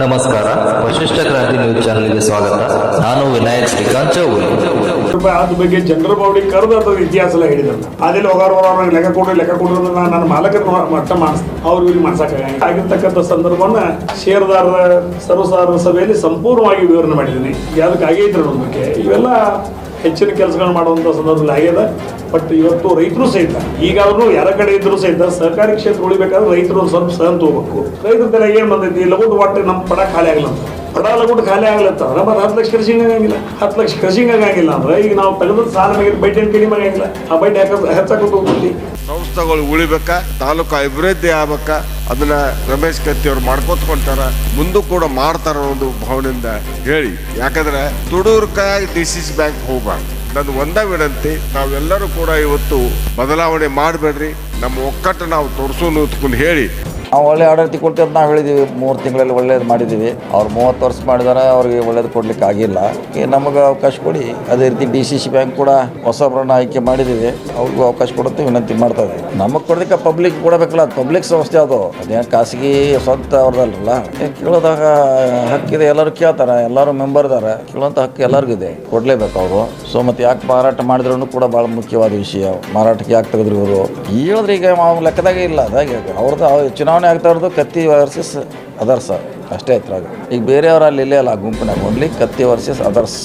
ನಮಸ್ಕಾರ, ವಶಿಷ್ಠ ಕ್ರಾಂತಿ ನ್ಯೂಸ್ ಚಾನೆಲ್ಗೆ ಸ್ವಾಗತ. ನಾನು ವಿನಾಯಕ್ ಶ್ರೀಕಾಂತ್ ಚೌಗುಲೆ ಅದ್ರ ಬಗ್ಗೆ ಜನರ ಬೌಡಿ ಕರೆದು ಇತಿಹಾಸ ಎಲ್ಲ ಹೇಳಿದ್ರು. ಅದಿಲ್ಲ ಹೋಗಾರ ಲೆಕ್ಕ ಕೊಡ್ರಿ ಲೆಕ್ಕ ಕೊಡ್ರಿ ನನ್ನ ಮಾಲಕರ ಮಟ್ಟ ಮಾಡಿಸ್ ಅವ್ರು ಇಲ್ಲಿ ಆಗಿರ್ತಕ್ಕಂಥ ಸಂದರ್ಭವನ್ನ ಷೇರುದಾರರ ಸರ್ವಸಾಧಾರಣ ಸಭೆಯಲ್ಲಿ ಸಂಪೂರ್ಣವಾಗಿ ವಿವರಣೆ ಮಾಡಿದ್ದೀನಿ. ಅದಕ್ಕೆ ಆಗೈತ್ರಿ ಅನ್ನೋದ್ ಬಗ್ಗೆ? ಇವೆಲ್ಲ ಹೆಚ್ಚಿನ ಕೆಲಸಗಳು ಮಾಡುವಂತ ಸಂದರ್ಭದಲ್ಲಿ ಆಗ್ಯದ. ಬಟ್ ಇವತ್ತು ರೈತರು ಸಹಿತ ಈಗಾದ್ರೂ ಯಾರ ಕಡೆ ಇದ್ರು ಸಹಿತ ಸಹಕಾರಿ ಕ್ಷೇತ್ರ ಉಳಿಬೇಕಾದ್ರೆ ರೈತರು ಸ್ವಲ್ಪ ಸಹನ್ ತಗೋಬೇಕು. ರೈತರ ಏನ್ ಬಂದೈತಿ? ಲಘು ಒಟ್ಟು ನಮ್ಮ ಪಡ ಖಾಲಿ ಆಗ್ಲಂತ ಪಡ ಕೂಡ ಖಾಲಿ ಆಗಲತ್ತ ನಮ್ಮ ಹತ್ತು ಲಕ್ಷ ಕೃಷಿ ಆಗಂಗಿಲ್ಲ. ಹತ್ತು ಲಕ್ಷ ಕೃಷಿ ಆಗಂಗಿಲ್ಲ ಅಂದ್ರೆ ಈಗ ನಾವು ತೆಗೆದ ಸಾಲ ಮೇಲೆ ಬಡ್ಡಿ ಕಡಿಮೆ ಆಗಂಗಿಲ್ಲ. ಆ ಬಡ್ಡಿ ಹಾಕೋದು ಸಂಸ್ಥೆಗಳು ಉಳಿಬೇಕಾ, ತಾಲೂಕು ಅಭಿವೃದ್ಧಿ ಆಗ್ಬೇಕ, ಅದನ್ನ ರಮೇಶ್ ಕತ್ತಿ ಅವ್ರು ಮಾಡ್ಕೊತ್ಕೊಂತಾರ, ಮುಂದೂ ಕೂಡ ಮಾಡ್ತಾರ ಒಂದು ಭಾವನೆಯಿಂದ ಹೇಳಿ. ಯಾಕಂದ್ರೆ ತುಡೂರ್ಕ ಡಿ ಸಿ ಸಿ ಬ್ಯಾಂಕ್ ಹೋಗ್ಬಾರ್ದು. ನನ್ನ ಒಂದ ವಿನಂತಿ, ನಾವೆಲ್ಲರೂ ಕೂಡ ಇವತ್ತು ಬದಲಾವಣೆ ಮಾಡಬೇಡ್ರಿ. ನಮ್ಮ ಒಕ್ಕಟ್ಟು ನಾವು ತೋರಿಸೋನು ಅಂತ ಹೇಳಿ. ನಾವು ಒಳ್ಳೆ ಆಡಳಿತ ಕೊಡ್ತೀವಿ ಅಂತ ನಾವು ಹೇಳಿದ್ದೀವಿ ಮೂರು ತಿಂಗಳಲ್ಲಿ ಒಳ್ಳೇದು ಮಾಡಿದ್ದೀವಿ ಅವ್ರು ಮೂವತ್ತು ವರ್ಷ ಮಾಡಿದಾರೆ, ಅವ್ರಿಗೆ ಒಳ್ಳೇದು ಕೊಡ್ಲಿಕ್ಕೆ ಆಗಿಲ್ಲ. ಈಗ ನಮಗೆ ಅವಕಾಶ ಕೊಡಿ. ಅದೇ ರೀತಿ ಡಿ ಸಿ ಸಿ ಬ್ಯಾಂಕ್ ಕೂಡ ಹೊಸಬ್ರನ್ನ ಆಯ್ಕೆ ಮಾಡಿದ್ದೀವಿ ಅವ್ರಿಗೂ ಅವಕಾಶ ಕೊಡುತ್ತೆ, ವಿನಂತಿ ಮಾಡ್ತಾ ಇದ್ದೀವಿ. ನಮಗೆ ಕೊಡೋದಕ್ಕೆ ಪಬ್ಲಿಕ್ ಕೊಡಬೇಕಲ್ಲ ಅದು ಪಬ್ಲಿಕ್ ಸಂಸ್ಥೆ ಅದು. ಅದೇನು ಖಾಸಗಿ ಸ್ವಂತ ಅವ್ರದಲ್ಲ ಕೇಳೋದಾಗ ಹಕ್ಕಿದೆ, ಎಲ್ಲರೂ ಕೇಳ್ತಾರೆ. ಎಲ್ಲರೂ ಮೆಂಬರ್ ಇದ್ದಾರೆ ಕೇಳುವಂಥ ಹಕ್ಕು ಎಲ್ಲರಿಗೂ ಇದೆ. ಕೊಡಲೇಬೇಕು ಅವರು. ಸೊ ಮತ್ತೆ ಯಾಕೆ ಮಾರಾಟ ಮಾಡಿದ್ರು ಕೂಡ ಭಾಳ ಮುಖ್ಯವಾದ ವಿಷಯ. ಮಾರಾಟಕ್ಕೆ ಯಾಕೆ ತೆಗೆದ್ರು ಇವರು ಹೇಳಿದ್ರೆ ಈಗ ಲೆಕ್ಕದಾಗೆ ಇಲ್ಲ. ಅದಾಗೆ ಅವ್ರದ್ದು, ಅವ್ರು ಚುನಾವಣೆ ಆಗ್ತಾ ಇರೋದು ಕತ್ತಿ ವರ್ಸಸ್ ಅದರ್ಸ್ ಅಷ್ಟೇ ಹತ್ರ ಈಗ ಬೇರೆಯವ್ರು ಅಲ್ಲಿ ಇಲ್ಲೇ ಅಲ್ಲ, ಗುಂಪಿನಾಗ ಓನ್ಲಿ ಕತ್ತಿ ವರ್ಸಸ್ ಅದರ್ಸ್